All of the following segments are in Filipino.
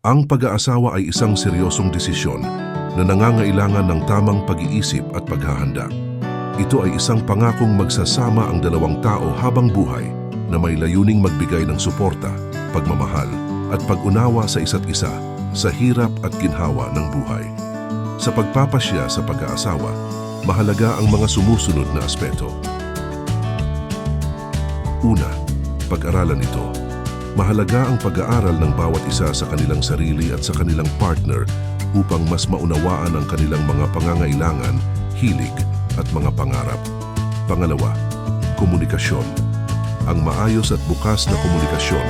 Ang pag-aasawa ay isang seryosong desisyon na nangangailangan ng tamang pag-iisip at paghahanda. Ito ay isang pangakong magsasama ang dalawang tao habang buhay na may layuning magbigay ng suporta, pagmamahal at pag-unawa sa isa't isa sa hirap at ginhawa ng buhay. Sa pagpapasya sa pag-aasawa, mahalaga ang mga sumusunod na aspeto. Una, pag-aralan ito. Mahalaga ang pag-aaral ng bawat isa sa kanilang sarili at sa kanilang partner upang mas maunawaan ang kanilang mga pangangailangan, hilig at mga pangarap. Pangalawa, komunikasyon. Ang maayos at bukas na komunikasyon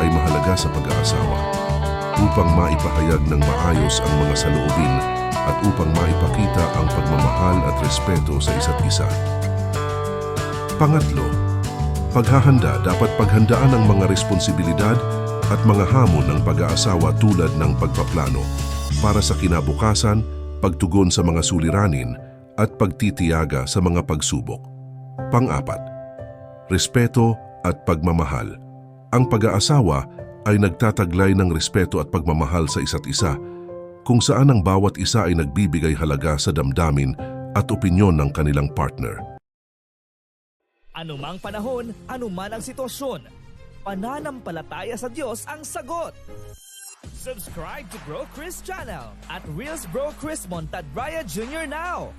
ay mahalaga sa pag-aasawa upang maipahayag ng maayos ang mga saloobin at upang maipakita ang pagmamahal at respeto sa isa't isa. Pangatlo, paghahanda dapat paghandaan ang mga responsibilidad at mga hamon ng pag-aasawa tulad ng pagpaplano para sa kinabukasan, pagtugon sa mga suliranin at pagtitiyaga sa mga pagsubok. Pang-apat, respeto at pagmamahal. Ang pag-aasawa ay nagtataglay ng respeto at pagmamahal sa isa't isa kung saan ang bawat isa ay nagbibigay halaga sa damdamin at opinyon ng kanilang partner. Anumang panahon, anuman ang sitwasyon, pananampalataya sa Diyos ang sagot. Subscribe to Bro Chris channel at Reels Bro Chris Montadraya Jr. now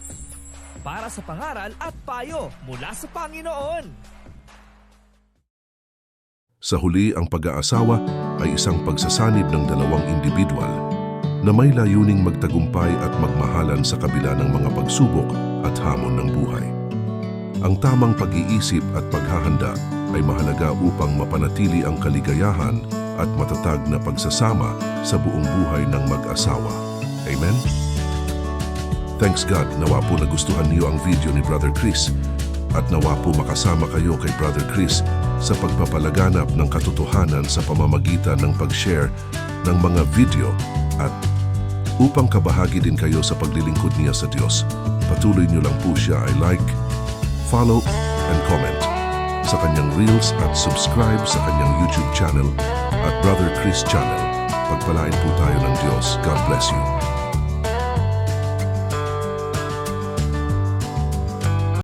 para sa pangaral at payo mula sa Panginoon. Sa huli, ang pag-aasawa ay isang pagsasanib ng dalawang individual na may layuning magtagumpay at magmahalan sa kabila ng mga pagsubok at hamon ng buhay. Ang tamang pag-iisip at paghahanda ay mahalaga upang mapanatili ang kaligayahan at matatag na pagsasama sa buong buhay ng mag-asawa. Amen? Thanks God, nawa po nagustuhan niyo ang video ni Brother Chris at nawa po makasama kayo kay Brother Chris sa pagpapalaganap ng katotohanan sa pamamagitan ng pag-share ng mga video at upang kabahagi din kayo sa paglilingkod niya sa Diyos. Patuloy niyo lang po siya ay like, follow, and comment sa kanyang Reels at subscribe sa kanyang YouTube channel at Brother Chris channel. Pagpalain po tayo ng Diyos. God bless you.